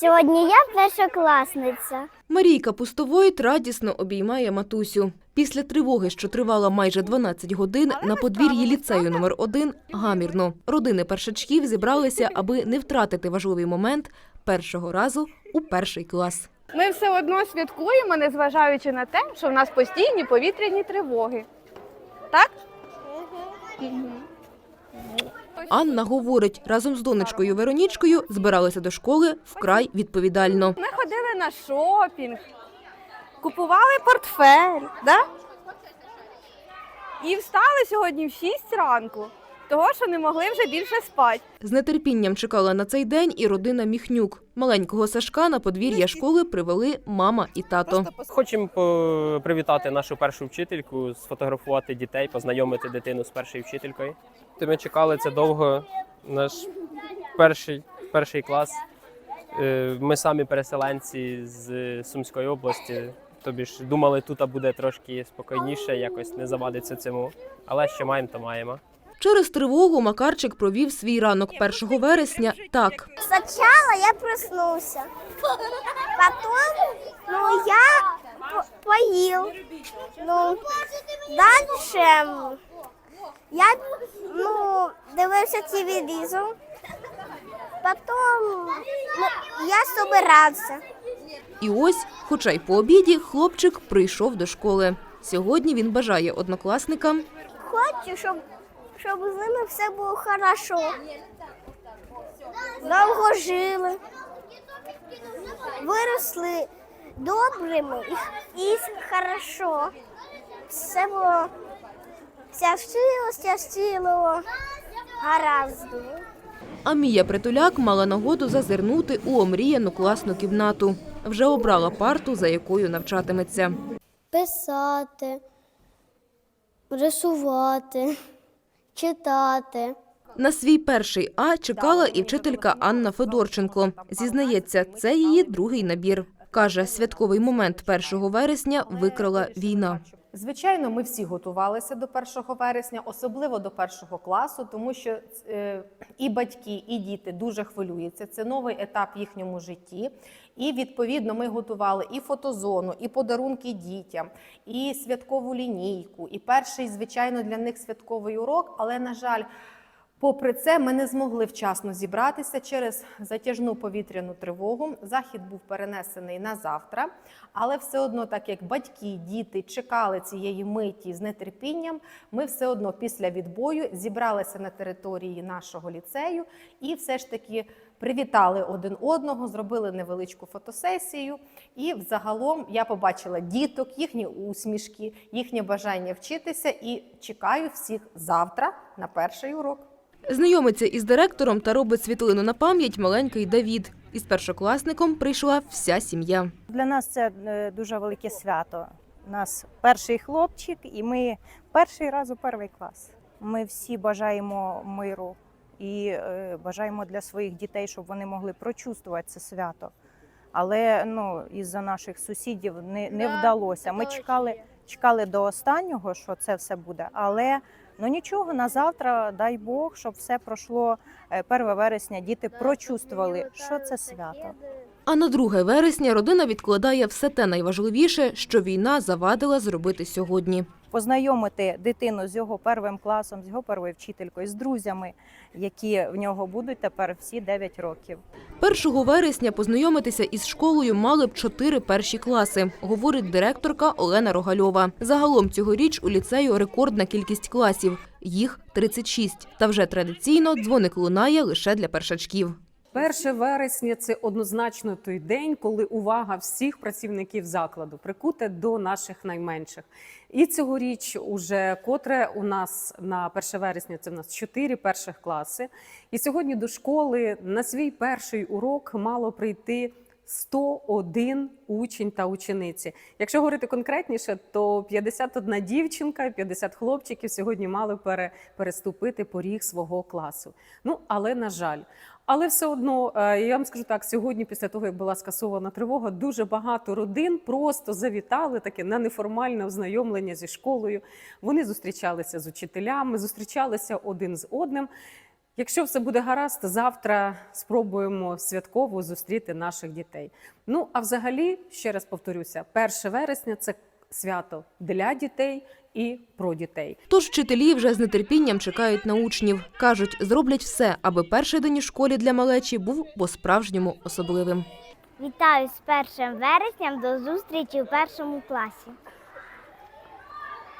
Сьогодні я першокласниця. Марійка Пустовоїт радісно обіймає матусю. Після тривоги, що тривала майже 12 годин, на подвір'ї ліцею номер 1 гамірно. Родини першачків зібралися, аби не втратити важливий момент першого разу у перший клас. Ми все одно святкуємо, незважаючи на те, що в нас постійні повітряні тривоги. Так? Анна говорить, разом з донечкою Веронічкою збиралися до школи вкрай відповідально. Ми ходили на шопінг, купували портфель, да? і встали сьогодні в 6 ранку, того, що не могли вже більше спати. З нетерпінням чекала на цей день і родина Міхнюк. Маленького Сашка на подвір'я школи привели мама і тато. Хочемо привітати нашу першу вчительку, сфотографувати дітей, познайомити дитину з першою вчителькою. Ми чекали це довго. Наш перший, перший клас. Е, Ми самі переселенці з Сумської області. Тобі ж думали, тут буде трошки спокійніше, якось не завадиться цьому. Але що маємо, то маємо. Через тривогу Макарчик провів свій ранок 1 вересня так. Спочатку я проснувся. Потім ну, я поїв. Ну, далі я ну, дивився телевізор. Потім ну, я собирався. І ось, хоча й по обіді, хлопчик прийшов до школи. Сьогодні він бажає однокласникам Хочу, щоб, щоб з ними все було хорошо. Довго жили, виросли добрими і, хорошо. Все було щастило, щастило, гаразд. було. А Мія Притуляк мала нагоду зазирнути у омріяну класну кімнату. Вже обрала парту, за якою навчатиметься. Писати, рисувати, читати. На свій перший А чекала і вчителька Анна Федорченко. Зізнається, це її другий набір. Каже, святковий момент 1 вересня викрала війна. Звичайно, ми всі готувалися до 1 вересня, особливо до першого класу, тому що е, і батьки, і діти дуже хвилюються. Це новий етап в їхньому житті. І відповідно ми готували і фотозону, і подарунки дітям, і святкову лінійку, і перший, звичайно, для них святковий урок. Але на жаль. Попри це, ми не змогли вчасно зібратися через затяжну повітряну тривогу. Захід був перенесений на завтра, але все одно, так як батьки, діти чекали цієї миті з нетерпінням, ми все одно після відбою зібралися на території нашого ліцею і все ж таки привітали один одного, зробили невеличку фотосесію. І взагалом я побачила діток, їхні усмішки, їхнє бажання вчитися і чекаю всіх завтра на перший урок. Знайомиться із директором та робить світлину на пам'ять маленький Давід. Із першокласником прийшла вся сім'я. Для нас це е, дуже велике свято. У нас перший хлопчик, і ми перший раз у перший клас. Ми всі бажаємо миру і е, бажаємо для своїх дітей, щоб вони могли прочувствувати це свято. Але ну, із-за наших сусідів не, не вдалося. Ми чекали, чекали до останнього, що це все буде. Але ну нічого, на завтра, дай Бог, щоб все пройшло е, 1 вересня. Діти прочувствували, що це свято. А на 2 вересня родина відкладає все те найважливіше, що війна завадила зробити сьогодні. Познайомити дитину з його первим класом, з його первою вчителькою, з друзями, які в нього будуть тепер всі 9 років. 1 вересня познайомитися із школою мали б чотири перші класи, говорить директорка Олена Рогальова. Загалом цьогоріч у ліцею рекордна кількість класів – їх 36. Та вже традиційно дзвоник лунає лише для першачків. 1 вересня це однозначно той день, коли увага всіх працівників закладу прикута до наших найменших. І цьогоріч уже котре у нас на 1 вересня це в нас 4 перших класи. І сьогодні до школи на свій перший урок мало прийти 101 учень та учениці. Якщо говорити конкретніше, то 51 дівчинка, 50 хлопчиків сьогодні мали пере, переступити поріг свого класу. Ну але на жаль. Але все одно е, я вам скажу так: сьогодні, після того як була скасована тривога, дуже багато родин просто завітали таке на неформальне ознайомлення зі школою. Вони зустрічалися з учителями, зустрічалися один з одним. Якщо все буде гаразд, завтра спробуємо святково зустріти наших дітей. Ну а взагалі, ще раз повторюся, 1 вересня це свято для дітей і про дітей. Тож вчителі вже з нетерпінням чекають на учнів. Кажуть, зроблять все, аби перший день у школі для малечі був по-справжньому особливим. Вітаю з 1 вересням до зустрічі у першому класі.